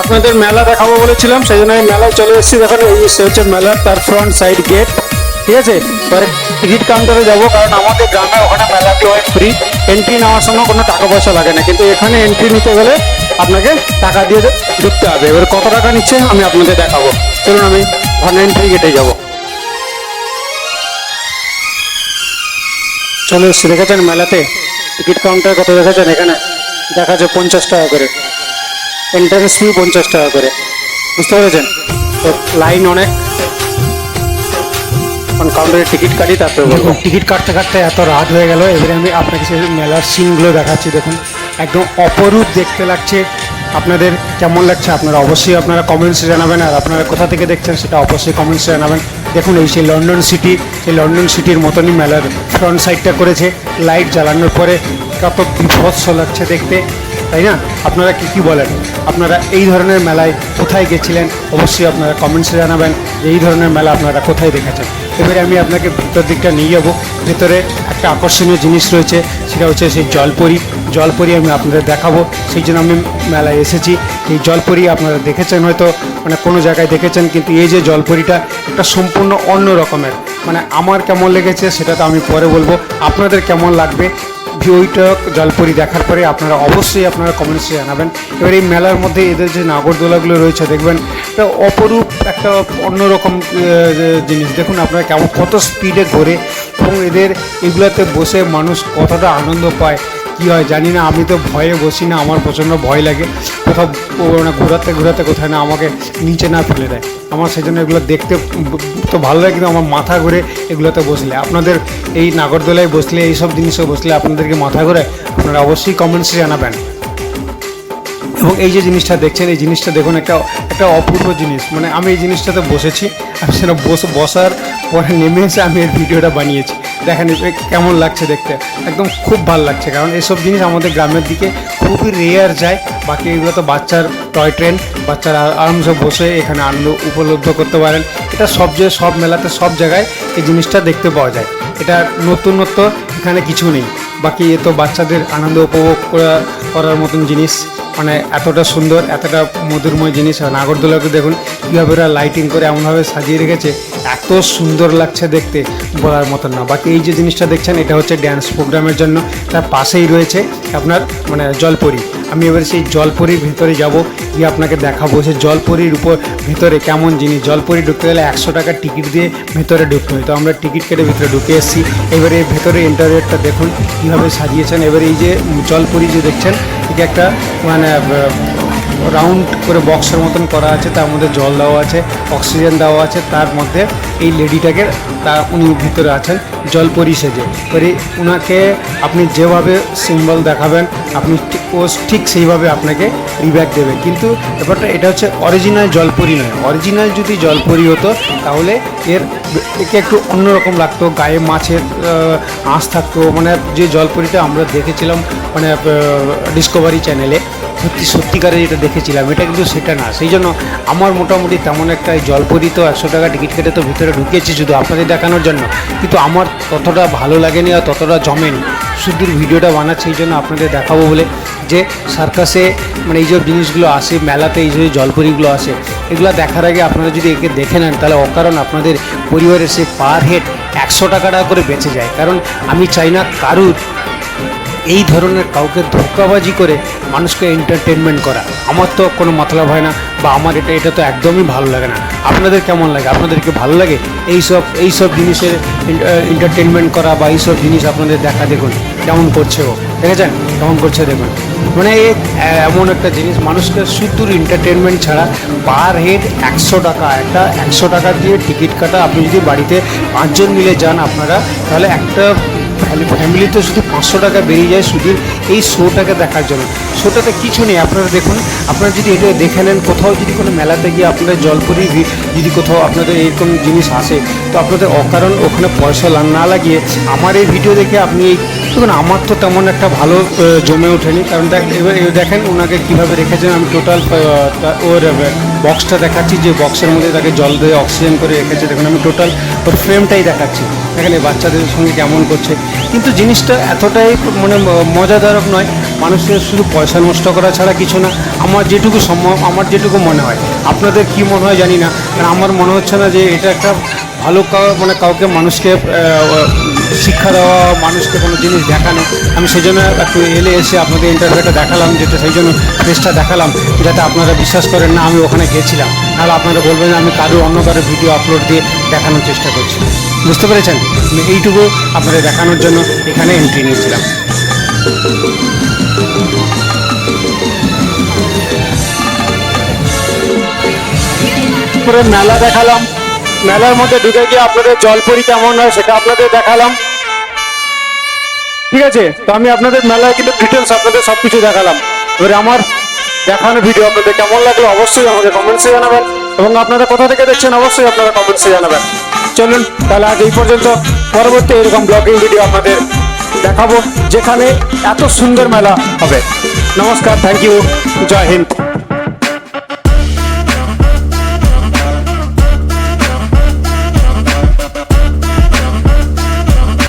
আপনাদের মেলা দেখাবো বলেছিলাম, সেই জন্য মেলায় চলে এসেছি। দেখেন, এই হচ্ছে মেলার তার ফ্রন্ট সাইড গেট ঠিক আছে? এবারে টিকিট কাউন্টারে যাব, কারণ আমাদের গ্রামে ওখানে মেলাগুলো হয় ফ্রি এন্ট্রি নেওয়ার সময় কোনো টাকা পয়সা লাগে না, কিন্তু এখানে এন্ট্রি নিতে গেলে আপনাকে টাকা দিয়ে ঢুকতে হবে। এবার কত টাকা নিচ্ছে আমি আপনাদের দেখাবো। চলুন, আমি ওখানে এন্ট্রি গেটে যাব। চলে এসছি, দেখেছেন মেলাতে? টিকিট কাউন্টার কত দেখেছেন? এখানে দেখা যাচ্ছে পঞ্চাশ টাকা করে। এন্ট্রান্স ফি পঞ্চাশ টাকা করে। বুঝতে পেরেছেন? তো লাইন অনেক। কারণ কাউন্টারে টিকিট কাটি, তারপরে বলব। টিকিট কাটতে কাটতে এত রাত হয়ে গেল। এবারে আমি আপনাকে সেই মেলার সিনগুলো দেখাচ্ছি। দেখুন, একদম অপরূপ দেখতে লাগছে। আপনাদের কেমন লাগছে আপনারা অবশ্যই আপনারা কমেন্টসে জানাবেন। আর আপনারা কোথা থেকে দেখছেন সেটা অবশ্যই কমেন্টসে জানাবেন। দেখুন, এই সেই লন্ডন সিটি সেই লন্ডন সিটির মতনই মেলার ফ্রন্ট সাইডটা করেছে। লাইট জ্বালানোর পরে কত বিভৎস লাগছে দেখতে। তাই না? আপনারা কি কি বলেন? আপনারা এই ধরনের মেলায় কোথায় গেছিলেন? অবশ্যই আপনারা কমেন্টসে জানাবেন যে এই ধরনের মেলা আপনারা কোথায় দেখেছেন। এবারে আমি আপনাকে ভিতর দিকটা নিয়ে যাব। ভেতরে একটা আকর্ষণীয় জিনিস রয়েছে, সেটা হচ্ছে সেই জলপরি। জলপরি আমি আপনাদের দেখাবো। সেই জন্য আমি মেলায় এসেছি। এই জলপরি আপনারা দেখেছেন হয়তো মানে কোনো জায়গায় দেখেছেন, কিন্তু এই যে জলপরিটা একটা সম্পূর্ণ অন্য রকমের। মানে আমার কেমন লেগেছে সেটা তো আমি পরে বলব। আপনাদের কেমন লাগবে? ভিউটা জলপরি দেখার পরে আপনারা অবশ্যই আপনারা কমেন্টসে জানাবেন। এবার এই মেলার মধ্যে এদের যে নাগরদোলাগুলো রয়েছে, দেখবেন একটা অপরূপ একটা অন্যরকম জিনিস। দেখুন আপনারা কেমন, কত স্পিডে ঘোরে এবং এদের এগুলোতে বসে মানুষ কতটা আনন্দ পায়। কী হয় জানি না, আমি তো ভয়ে বসি না, আমার প্রচণ্ড ভয় লাগে। কোথাও মানে ঘোরাতে ঘোরাতে কোথায় না আমাকে নিচে না ফেলে দেয়। আমার সেই জন্য এগুলো দেখতে তো ভালো লাগে, কিন্তু আমার মাথা ঘুরে এগুলোতে বসলে। আপনাদের এই নাগরদোলায় বসলে, এইসব জিনিসে বসলে আপনাদেরকে মাথা ঘুরে আপনারা অবশ্যই কমেন্টসে জানাবেন। এবং এই যে জিনিসটা দেখছেন, এই জিনিসটা দেখুন, একটা একটা অপূর্ব জিনিস। মানে আমি এই জিনিসটাতে বসেছি, আমি সেটা বসে, বসার পরে নেমে এসে আমি এর ভিডিওটা বানিয়েছি। দেখেন কেমন লাগছে দেখতে। একদম খুব ভালো লাগছে, কারণ এসব জিনিস আমাদের গ্রামের দিকে খুবই রেয়ার যায়। বাকি এগুলো তো বাচ্চার টয় ট্রেন বাচ্চারা আরামসে বসে এখানে আনন্দ উপলব্ধ করতে পারেন। এটা সব যে, সব মেলাতে, সব জায়গায় এই জিনিসটা দেখতে পাওয়া যায়। এটা নতুনত্ব, এখানে কিছু নেই। বাকি এ তো বাচ্চাদের আনন্দ উপভোগ করা- করার মতন জিনিস। মানে এতটা সুন্দর, এতটা মধুরময় জিনিস। নাগরদোলাকে দেখুন, কীভাবে ওরা লাইটিং করে এমনভাবে সাজিয়ে রেখেছে। এত সুন্দর লাগছে দেখতে, বলার মতন না। বাকি এই যে জিনিসটা দেখছেন, এটা হচ্ছে ড্যান্স প্রোগ্রামের জন্য। তার পাশেই রয়েছে আপনার মানে জলপরি। আমি এবার সেই জলপরির ভিতরে যাব, গিয়ে আপনাকে দেখাবো। সেই জলপরির উপর ভিতরে কেমন জিনিস। জলপরি ঢুকতে গেলে একশো টাকার টিকিট দিয়ে ভেতরে ঢুকতে হয়। তো আমরা টিকিট কেটে ভিতরে ঢুকে এসেছি। এবারে ভেতরে ইন্টারনেটটা দেখুন, কীভাবে সাজিয়েছেন। এবারে এই যে জলপরি যে দেখছেন, এটা একটা মানে রাউন্ড করে বক্সের মতন করা আছে, তার মধ্যে জল দেওয়া আছে অক্সিজেন দেওয়া আছে, তার মধ্যে এই লেডিটাকে তার উনি ভিতরে আছেন জলপরি সেজে এবারে ওনাকে আপনি যেভাবে সিম্বল দেখাবেন, আপনি ও ঠিক সেইভাবে আপনাকে রিব্যাক দেবে। কিন্তু ব্যাপারটা এটা হচ্ছে অরিজিনাল জলপরি নয়। অরিজিনাল যদি জলপরি হতো, তাহলে এর একে একটু অন্যরকম লাগতো, গায়ে মাছের আঁশ থাকতো। মানে যে জলপরিটা আমরা দেখেছিলাম মানে ডিসকভারি চ্যানেলে সত্যি, সত্যিকারে যেটা দেখেছিলাম, এটা কিন্তু সেটা না। সেই জন্য আমার মোটামুটি তেমন একটা এই জলপরি তো একশো টাকা টিকিট কেটে তো ভিতরে ঢুকিয়েছি শুধু আপনাদের দেখানোর জন্য। কিন্তু আমার ততটা ভালো লাগেনি আর ততটা জমেনি। শুধু ভিডিওটা বানাচ্ছি, এই জন্য আপনাদের দেখাবো বলে যে সার্কাসে মানে এই যে জিনিসগুলো আসে, মেলাতে এই যে জলপরিগুলো আসে, এগুলো দেখার আগে আপনারা যদি একে দেখে নেন, তাহলে অকারণ আপনাদের পরিবারের সে পার হেড একশো টাকা টাকা করে বেঁচে যায়। কারণ আমি চাই না কারুর এই ধরনের কাউকে ধোকাবাজি করে মানুষকে এন্টারটেনমেন্ট করা। আমার তো কোনো মতলব হয় না বা আমার এটা এটা তো একদমই ভালো লাগে না। আপনাদের কেমন লাগে? আপনাদেরকে ভালো লাগে? এই সব এই সব জিনিসের এন্টারটেনমেন্ট করা বা এইসব জিনিস আপনাদের দেখা দেখুন, কেমন করছে ও? দেখেছেন কেমন করছে দেখুন। মানে এমন একটা জিনিস, মানুষকে শুধু এন্টারটেনমেন্ট ছাড়া পার হেড একশো টাকা, একটা একশো টাকা দিয়ে টিকিট কাটা, আপনি যদি বাড়িতে পাঁচজন মিলে যান আপনারা, তাহলে একটা ফ্যামিলিতে শুধু পাঁচশো টাকা বেরিয়ে যায় শুধু এই শোটাকে দেখার জন্য। শোটাতে কিছু নেই, আপনারা দেখুন। আপনারা যদি এটা দেখে নেন, কোথাও যদি কোনো মেলাতে গিয়ে আপনাদের জলপুরি যদি কোথাও আপনাদের এরকম জিনিস আসে, তো আপনাদের অকারণ ওখানে পয়সা না লাগিয়ে আমার এই ভিডিও দেখে আপনি এই দেখুন, আমার তো তেমন একটা ভালো জমে ওঠেনি। কারণ দেখ দেখেন ওনাকে কীভাবে রেখেছেন। আমি টোটাল ওর বক্সটা দেখাচ্ছি, যে বক্সের মধ্যে তাকে জল দিয়ে অক্সিজেন করে রেখেছে। দেখুন, আমি টোটাল ওর ফ্রেমটাই দেখাচ্ছি। দেখেন, এই বাচ্চাদের সঙ্গে কেমন করছে। কিন্তু জিনিসটা এতটাই মানে মজাদারক নয়, মানুষের শুধু পয়সা নষ্ট করা ছাড়া কিছু না। আমার যেটুকু সম্ভব, আমার যেটুকু মনে হয়। আপনাদের কি মনে হয় জানি না, কারণ আমার মনে হচ্ছে না যে এটা একটা ভালো মানে কাউকে মানুষকে শিক্ষা দেওয়া, মানুষকে কোনো জিনিস দেখানো, আমি সেই জন্য একটু এলে এসে আপনাদের ইন্টারভিউটা দেখালাম, যেটা সেই জন্য পেজটা দেখালাম, যাতে আপনারা বিশ্বাস করেন না আমি ওখানে গেছিলাম। নাহলে আপনারা বলবেন আমি কারও অন্য কারও ভিডিও আপলোড দিয়ে দেখানোর চেষ্টা করছি। বুঝতে পেরেছেন? এইটুকু আপনাদের দেখানোর জন্য এখানে এন্ট্রি নিয়েছিলাম। তারপরে মেলা দেখালাম। মেলার মধ্যে ঢুকে গিয়ে আপনাদের জলপরি কেমন হয় সেটা আপনাদের দেখালাম। ঠিক আছে? তো আমি আপনাদের মেলায় কিন্তু ডিটেলস আপনাদের সব কিছু দেখালাম। এবারে আমার দেখানো ভিডিও আপনাদের কেমন লাগল অবশ্যই আমাকে কমেন্টসে জানাবেন এবং আপনারা কোথা থেকে দেখছেন অবশ্যই আপনারা কমেন্টসে জানাবেন। চলুন, তাহলে আজ এই পর্যন্ত পরবর্তী এরকম ব্লগিং ভিডিও আপনাদের দেখাবো, যেখানে এত সুন্দর মেলা হবে। নমস্কার থ্যাংক ইউ জয় হিন্দ।